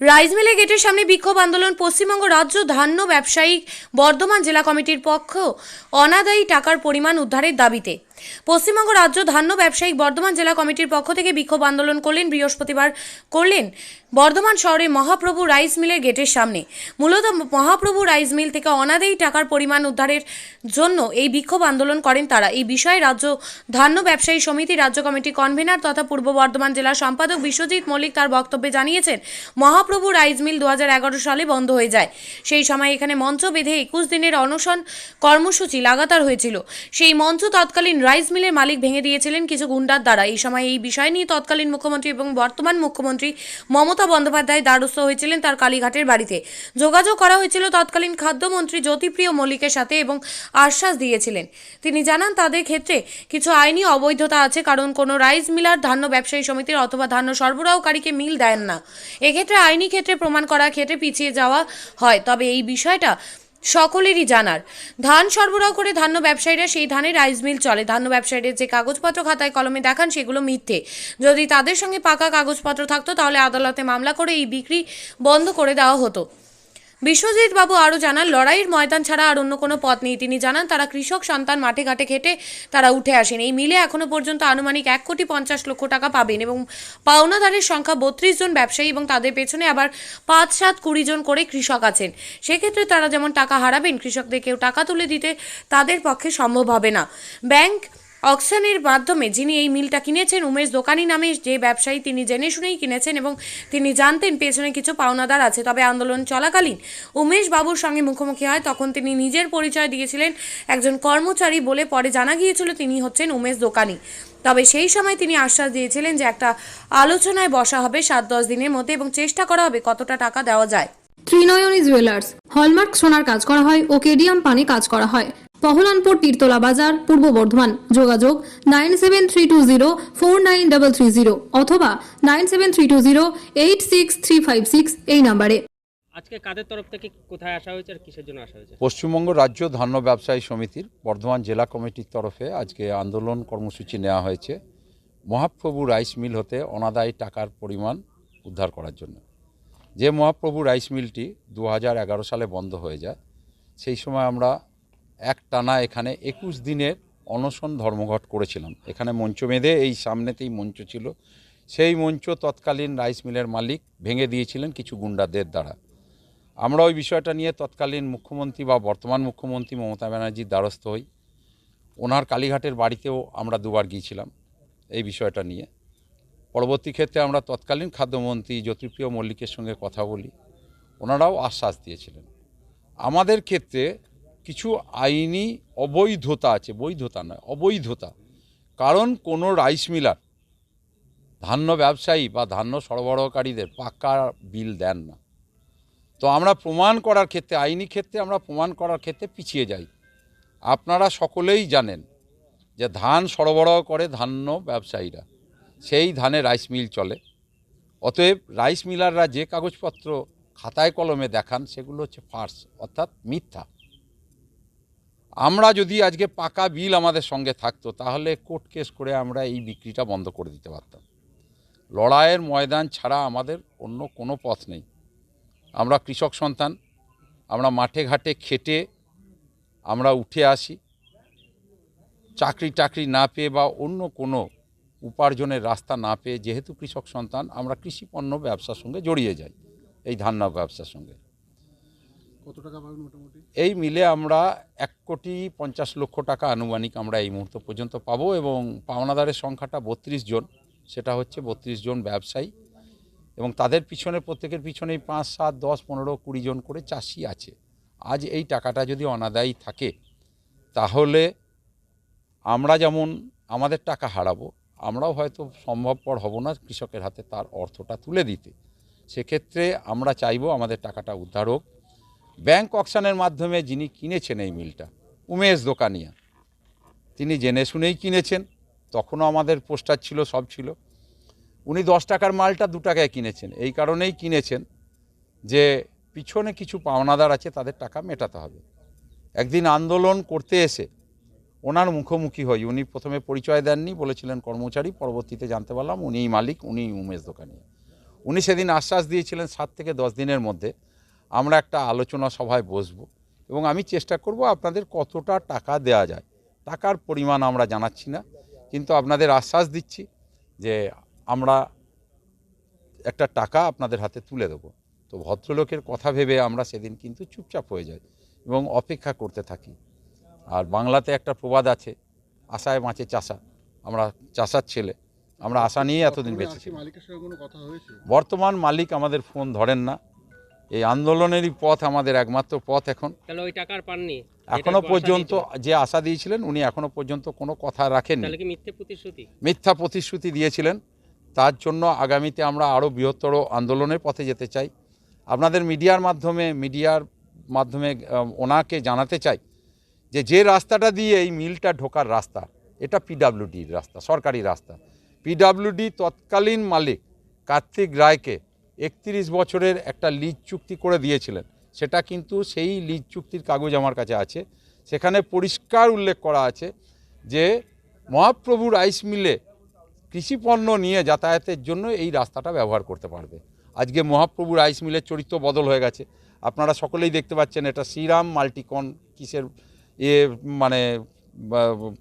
Rice মিলে গেটের সামনে বিক্ষোভ আন্দোলন পশ্চিমবঙ্গ রাজ্য ধান্য ব্যবসায়িক বর্ধমান জেলা কমিটির পক্ষ অনাদায়ী টাকার পরিমাণ উদ্ধারের দাবিতে। পশ্চিমবঙ্গ রাজ্য ধান্য ব্যবসায়িক বর্ধমান জেলা কমিটির পক্ষ থেকে বিক্ষোভ আন্দোলন করলেন, বৃহস্পতিবার করলেন বর্ধমান শহরে মহাপ্রভু রাইস মিলের গেটের সামনে। মূলত মহাপ্রভু রাইস মিল থেকে অনাদায়ী টাকার পরিমাণ উদ্ধারের জন্য এই বিক্ষোভ আন্দোলন করেন তারা। এই বিষয়ে রাজ্য ধান্য ব্যবসায়ী সমিতি রাজ্য কমিটি কনভেনার তথা পূর্ব বর্ধমান জেলার সম্পাদক বিশ্বজিৎ মল্লিক তার বক্তব্যে জানিয়েছেন, মহাপ্রভু রাইস মিল দু হাজার এগারো সালে বন্ধ হয়ে যায়। সেই সময় এখানে মঞ্চ বেঁধে একুশ দিনের অনশন কর্মসূচি লাগাতার হয়েছিল। সেই মঞ্চ তৎকালীন রাইস মিলের মালিক ভেঙে দিয়েছিলেন কিছু গুন্ডার দ্বারা। এই সময় এই বিষয় নিয়ে তৎকালীন মুখ্যমন্ত্রী এবং বর্তমান মুখ্যমন্ত্রী মমতা বন্দ্যোপাধ্যায় দ্বারস্থ হয়েছিলেন তার কালীঘাটের বাড়িতে। যোগাযোগ করা হয়েছিল তৎকালীন খাদ্যমন্ত্রী জ্যোতিপ্রিয় মল্লিকের সাথে এবং আশ্বাস দিয়েছিলেন। তিনি জানান, তাদের ক্ষেত্রে কিছু আইনি অবৈধতা আছে, কারণ কোনো রাইস মিলার ধান্য ব্যবসায়ী সমিতির অথবা ধান্য সরবরাহকারীকে মিল দেন না। এক্ষেত্রে আইনি ক্ষেত্রে প্রমাণ করার ক্ষেত্রে পিছিয়ে যাওয়া হয়। তবে এই বিষয়টা সকলেরই জানার। ধান সরবরাহ করে ধান্য ব্যবসায়ীরা সেই ধানের রাইস মিল চলে। ধান্য ব্যবসায়ীদের যে কাগজপত্র খাতায় কলমে দেখান, সেগুলো মিথ্যে। যদি তাদের সঙ্গে পাকা কাগজপত্র থাকতো, তাহলে আদালতে মামলা করে এই বিক্রি বন্ধ করে দেওয়া হতো। বিশ্বজিৎ বাবু আরও জানান, লড়াইয়ের ময়দান ছাড়া আর অন্য কোনো পথ নেই। তিনি জানান, তারা কৃষক সন্তান মাঠে ঘাটে খেটে তারা উঠে আসেন। এই মিলে এখনও পর্যন্ত আনুমানিক এক কোটি পঞ্চাশ লক্ষ টাকা পাবেন এবং পাওনাদারের সংখ্যা বত্রিশ জন ব্যবসায়ী এবং তাদের পেছনে আবার পাঁচ, সাত, কুড়ি জন করে কৃষক আছেন। সেক্ষেত্রে তারা যেমন টাকা হারাবেন, কৃষকদের কেউ টাকা তুলে দিতে তাদের পক্ষে সম্ভব হবে না। ব্যাংক অকশনের মাধ্যমে যিনি এই মিলটা কিনেছেন, উমেশ দোকানি নামে যে ব্যবসায়ী তিনি জেনে শুনেই কিনেছেন এবং তিনি জানতেন পেছনে কিছু পাওনাদার আছে। তবে আন্দোলন চলাকালীন উমেশ বাবুর সঙ্গে মুখোমুখি হয়, তখন তিনি নিজের পরিচয় দিয়েছিলেন একজন কর্মচারী বলে পরে জানা গিয়েছিল তিনি হচ্ছেন উমেশ দোকানি। তবে সেই সময় তিনি আশ্বাস দিয়েছিলেন যে একটা আলোচনায় বসা হবে সাত দশ দিনের মধ্যে এবং চেষ্টা করা হবে কতটা টাকা দেওয়া যায়। ত্রিনয়নী জুয়েলার্স, হলমার্ক সোনার কাজ করা হয় ও কেডিয়াম পানি কাজ করা হয়। পহলানপুর তীরতলা বাজার পূর্ব বর্ধমান। যোগাযোগ nine seven three two zero four nine double three zero অথবা nine seven three two zero eight six three five six এই নাম্বারে। আজকে কাদের তরফ থেকে কোথায় আসা হয়েছে আর কিসের জন্য আসা হয়েছে? পশ্চিমবঙ্গ রাজ্য ধান্য ব্যবসায়ী সমিতির বর্ধমান জেলা কমিটির তরফে আজকে আন্দোলন কর্মসূচি নেওয়া হয়েছে মহাপ্রভু রাইস মিল হতে অনাদায়ী টাকার পরিমাণ উদ্ধার করার জন্য। যে মহাপ্রভু রাইস মিলটি দু হাজার এগারো সালে বন্ধ হয়ে যায় সেই সময় আমরা এক টানা এখানে একুশ দিনের অনশন ধর্মঘট করেছিলাম। এখানে মঞ্চ বেঁধে এই সামনেতেই মঞ্চ ছিল। সেই মঞ্চ তৎকালীন রাইস মিলের মালিক ভেঙে দিয়েছিলেন কিছু গুন্ডাদের দ্বারা। আমরা ওই বিষয়টা নিয়ে তৎকালীন মুখ্যমন্ত্রী বা বর্তমান মুখ্যমন্ত্রী মমতা ব্যানার্জির দ্বারস্থ হই। ওনার কালীঘাটের বাড়িতেও আমরা দুবার গিয়েছিলাম এই বিষয়টা নিয়ে। পরবর্তী ক্ষেত্রে আমরা তৎকালীন খাদ্যমন্ত্রী জ্যোতিপ্রিয় মল্লিকের সঙ্গে কথা বলি। ওনারাও আশ্বাস দিয়েছিলেন। আমাদের ক্ষেত্রে কিছু আইনি অবৈধতা আছে, বৈধতা নয়, অবৈধতা। কারণ কোনো রাইস মিলার, ধান্য ব্যবসায়ী বা ধান্য সরবরাহকারীদের পাক্কা বিল দেন না। তো আমরা প্রমাণ করার ক্ষেত্রে, আইনি ক্ষেত্রে আমরা প্রমাণ করার ক্ষেত্রে পিছিয়ে যাই। আপনারা সকলেই জানেন যে ধান সরবরাহ করে ধান্য ব্যবসায়ীরা, সেই ধানে রাইস মিল চলে। অতএব রাইস মিলাররা যে কাগজপত্র খাতায় কলমে দেখান, সেগুলো হচ্ছে ফার্স, অর্থাৎ মিথ্যা। আমরা যদি আজকে পাকা বিল আমাদের সঙ্গে থাকতো, তাহলে কোর্ট কেস করে আমরা এই বিক্রিটা বন্ধ করে দিতে পারতাম। লড়াইয়ের ময়দান ছাড়া আমাদের অন্য কোনো পথ নেই। আমরা কৃষক সন্তান, আমরা মাঠে ঘাটে খেটে আমরা উঠে আসি। চাকরি টাকরি না পেয়ে বা অন্য কোনো উপার্জনের রাস্তা না পেয়ে যেহেতু কৃষক সন্তান, আমরা কৃষিপণ্য ব্যবসার সঙ্গে জড়িয়ে যাই, এই ধান্য ব্যবসার সঙ্গে। এই মিলে আমরা এক কোটি পঞ্চাশ লক্ষ টাকা আনুমানিক আমরা এই মুহূর্ত পর্যন্ত পাবো এবং পাওনাদারের সংখ্যাটা বত্রিশ জন, সেটা হচ্ছে বত্রিশ জন ব্যবসায়ী। এবং তাদের পিছনে, প্রত্যেকের পিছনেই পাঁচ, সাত, দশ, পনেরো, কুড়ি জন করে চাষি আছে। আজ এই টাকাটা যদি অনাদায়ী থাকে, তাহলে আমরা যেমন আমাদের টাকা হারাবো, আমরাও হয়তো সম্ভবপর হব না কৃষকের হাতে তার অর্থটা তুলে দিতে। সেক্ষেত্রে আমরা চাইব আমাদের টাকাটা উদ্ধার হোক। ব্যাংক অকশনের মাধ্যমে যিনি কিনেছেন এই মিলটা, উমেশ দোকানিয়া, তিনি জেনে শুনেই কিনেছেন, তখনও আমাদের পোস্টার ছিল, সব ছিল। উনি দশ টাকার মালটা দু টাকায় কিনেছেন। এই কারণেই কিনেছেন যে পিছনে কিছু পাওনাদার আছে, তাদের টাকা মেটাতে হবে। একদিন আন্দোলন করতে এসে ওনার মুখোমুখি হই। উনি প্রথমে পরিচয় দেননি, বলেছিলেন, কর্মচারী, পরবর্তীতে জানতে পারলাম উনিই মালিক উনি উমেশ দোকানি উনি সেদিন আশ্বাস দিয়েছিলেন, সাত থেকে দশ দিনের মধ্যে আমরা একটা আলোচনা সভায় বসবো এবং আমি চেষ্টা করব আপনাদের কতটা টাকা দেয়া যায়। টাকার পরিমাণ আমরা জানাচ্ছি না কিন্তু আপনাদের আশ্বাস দিচ্ছি যে আমরা একটা টাকা আপনাদের হাতে তুলে দেবো। তো ভদ্রলোকের কথা ভেবে আমরা সেদিন কিন্তু চুপচাপ হয়ে যাই এবং অপেক্ষা করতে থাকি। আর বাংলাতে একটা প্রবাদ আছে আশায় মাছে চাষা। আমরা চাষার ছেলে আমরা আশা নিয়ে এতদিন বেঁচে হয়েছে? বর্তমান মালিক আমাদের ফোন ধরেন না এই আন্দোলনেরই পথ আমাদের একমাত্র পথ এখন। তাহলে ওই টাকার পাননি। এখনও পর্যন্ত যে আশা দিয়েছিলেন উনি এখনও পর্যন্ত কোনো কথা প্রতিশ্রুতি? মিথ্যা প্রতিশ্রুতি দিয়েছিলেন। তার জন্য আগামীতে আমরা আরও বৃহত্তর আন্দোলনের পথে যেতে চাই। আপনাদের মিডিয়ার মাধ্যমে মিডিয়ার মাধ্যমে ওনাকে জানাতে চাই যে যে রাস্তাটা দিয়ে এই মিলটা ঢোকার রাস্তা এটা পিডাব্লিউডির রাস্তা সরকারি রাস্তা। পিডাব্লিউডি তৎকালীন মালিক কার্তিক রায়কে একত্রিশ বছরের একটা লিজ চুক্তি করে দিয়েছিলেন। সেটা কিন্তু সেই লিজ চুক্তির কাগজ আমার কাছে আছে। সেখানে পরিষ্কার উল্লেখ করা আছে যে মহাপ্রভুর আইস মিলে কৃষিপণ্য নিয়ে যাতায়াতের জন্য এই রাস্তাটা ব্যবহার করতে পারবে। আজকে মহাপ্রভুর আইস মিলের চরিত্র বদল হয়ে গেছে। আপনারা সকলেই দেখতে পাচ্ছেন এটা শ্রীরাম মাল্টিকন কিসের এ মানে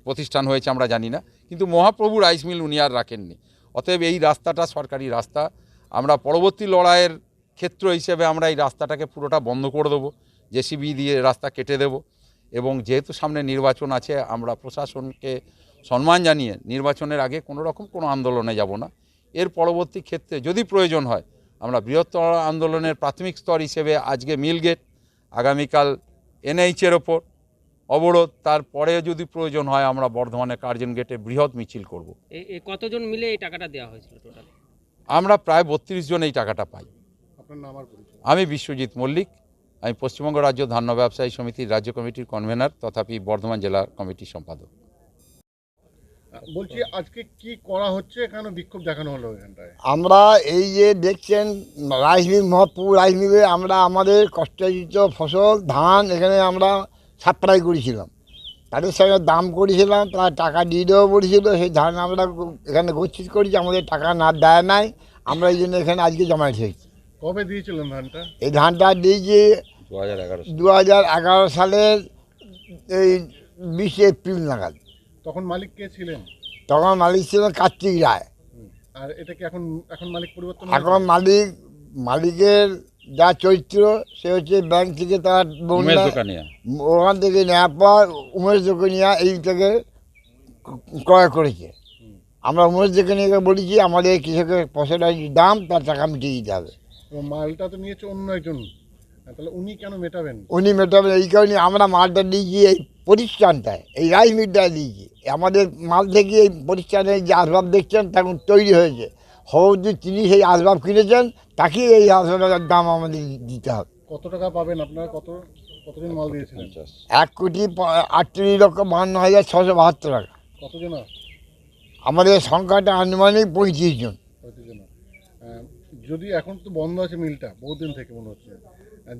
প্রতিষ্ঠান হয়েছে আমরা জানি না। কিন্তু মহাপ্রভুর আইস মিল উনি আর রাখেননি। অতএব এই রাস্তাটা সরকারি রাস্তা। আমরা পরবর্তী লড়াইয়ের ক্ষেত্র হিসেবে আমরা এই রাস্তাটাকে পুরোটা বন্ধ করে দেবো, জেসিবি দিয়ে রাস্তা কেটে দেবো এবং যেহেতু সামনে নির্বাচন আছে, আমরা প্রশাসনকে সম্মান জানিয়ে নির্বাচনের আগে কোনো রকম কোনো আন্দোলনে যাব না এর পরবর্তী ক্ষেত্রে যদি প্রয়োজন হয়, আমরা বৃহত্তর আন্দোলনের প্রাথমিক স্তর হিসেবে আজকে মিলগেট, আগামীকাল এনএইচের ওপর অবরোধ, তারপরে যদি প্রয়োজন হয়, আমরা বর্ধমানের কার্জন গেটে বৃহৎ মিছিল করব। কতজন মিলে এই টাকাটা দেওয়া হয়েছিল টোটাল আমরা প্রায় বত্রিশ জন এই টাকাটা পাই। আপনার নাম আর পরিচয়? আমি বিশ্বজিৎ মল্লিক আমি পশ্চিমবঙ্গ রাজ্য ধান্য ব্যবসায়ী সমিতির রাজ্য কমিটির কনভেনার তথাপি বর্ধমান জেলা কমিটির সম্পাদক। বলছি আজকে কি করা হচ্ছে? কেন বিক্ষোভ দেখানো হলো এখানটায়? আমরা এই যে দেখছেন মিল মহাপুর মিলে আমরা আমাদের কষ্টার্জিত ফসল ধান এখানে আমরা সাপ্লাই করেছিলাম। তাদের সঙ্গে দাম করেছিলাম তারা টাকা দিয়ে দেবো বলেছিল সেই ধান আমরা এখানে গচ্ছিত করেছি আমাদের টাকা না দেয় নাই আমরা এই জন্য এখানে আজকে জমা রেখেছি কবে দিয়েছিলেন ধানটা? এই ধানটা দিয়েছি দু হাজার এগারো দু হাজার এগারো সালের এই বিশে এপ্রিল নাগাদ। তখন মালিক কে ছিলেন? তখন মালিক ছিলেন কার্তিক রায়। আর এটা কি এখন এখন মালিক পরিবর্তন এখন মালিক মালিকের যা চরিত্র সে হচ্ছে ব্যাংক থেকে তার উমেশ দোকানিয়া। ওখান থেকে নেওয়ার পর উমেশ দোকানিয়া এইটাকে ক্রয় করেছে। আমরা উমেশ দোকানিয়াকে বলেছি আমাদের কৃষকের ফসলের দাম তার টাকা মিটিয়ে দিতে হবে। এবং মালটা তো নিয়েছে অন্য একজন। তাহলে উনি কেন মেটাবেন? উনি মেটাবেন এই কারণে আমরা মালটা দিয়েছি এই প্রতিষ্ঠানটায় এই রাইস মিলটায় দিয়েছি। আমাদের মাল থেকে এই প্রতিষ্ঠানের যে আসবাব দেখছেন তখন তৈরি হয়েছে। হয়তো তিনি সেই আসবাব কিনেছেন তাকে এই আসবাবের দাম আমাদের দিতে হবে। কত টাকা পাবেন আপনারা? কত কতজন মাল দিয়েছিলেন? এক কোটি আটত্রিশ লক্ষ বাহান্ন হাজার ছশো বাহাত্তর টাকা। কতজন আমাদের সংখ্যাটা আনুমানিক পঁয়ত্রিশ জন। যদি এখন তো বন্ধ আছে মিলটা বহুদিন থেকে মনে হচ্ছে।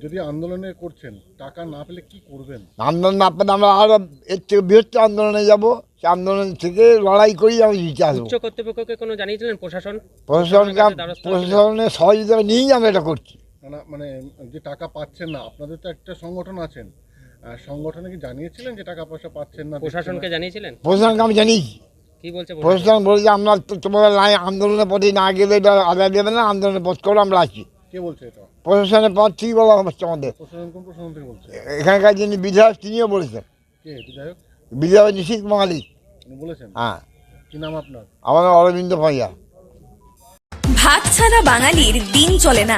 যদি আন্দোলনে করছেন টাকা না পেলে কি করবেন? আন্দোলন না পেলে আমরা আরও এর থেকে বৃহত্তর আন্দোলনে যাব। সে আন্দোলন থেকে লড়াই করি আমি জিতে আসব। উচ্চ কর্তৃপক্ষকে কোনো জানিয়েছিলেন প্রশাসন? প্রশাসনকে? প্রশাসনের সহযোগিতা নিয়েই আমরা এটা করছি। না, মানে যে টাকা পাচ্ছেন না আপনাদের তো একটা সংগঠন আছেন। সংগঠনে কি জানিয়েছিলেন যে টাকা পয়সা পাচ্ছেন না? প্রশাসনকে জানিয়েছিলেন? প্রশাসনকে আমি জানিয়েছি। কি বলছে প্রশাসন? প্রশাসন বলেছে আমরা তোমাদের আন্দোলনের পথে না গেলে এটা আদায় দেবে না আন্দোলনের পথ করে আমরা আছি কে বলছে এটা? প্রশাসনের পথ ঠিক বলা হচ্ছে আমাদের প্রশাসন কোন প্রশাসন থেকে বলছে? এখানকার যিনি বিধায়ক তিনিও বলেছেন। কে বিধায়ক? বিধায়ক নিশীত মালিক বলেছেন? হ্যাঁ। কি নাম আপনার? আমাদের অরবিন্দ ভাইয়া। ভাত ছাড়া বাঙালির দিন চলে না।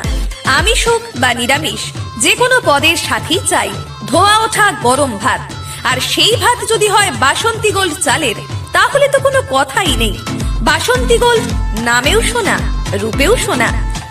আমিষ হোক বা নিরামিষ যে কোনো পদের সাথেই চাই। ধোয়া ওঠা গরম ভাত। আর সেই ভাত যদি হয় বাসন্তী গোল্ড চালের তাহলে তো কোনো কথাই নেই। বাসন্তী গোল্ড নামেও শোনা রূপেও শোনা।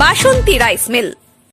বাসন্তী রাইস মিল।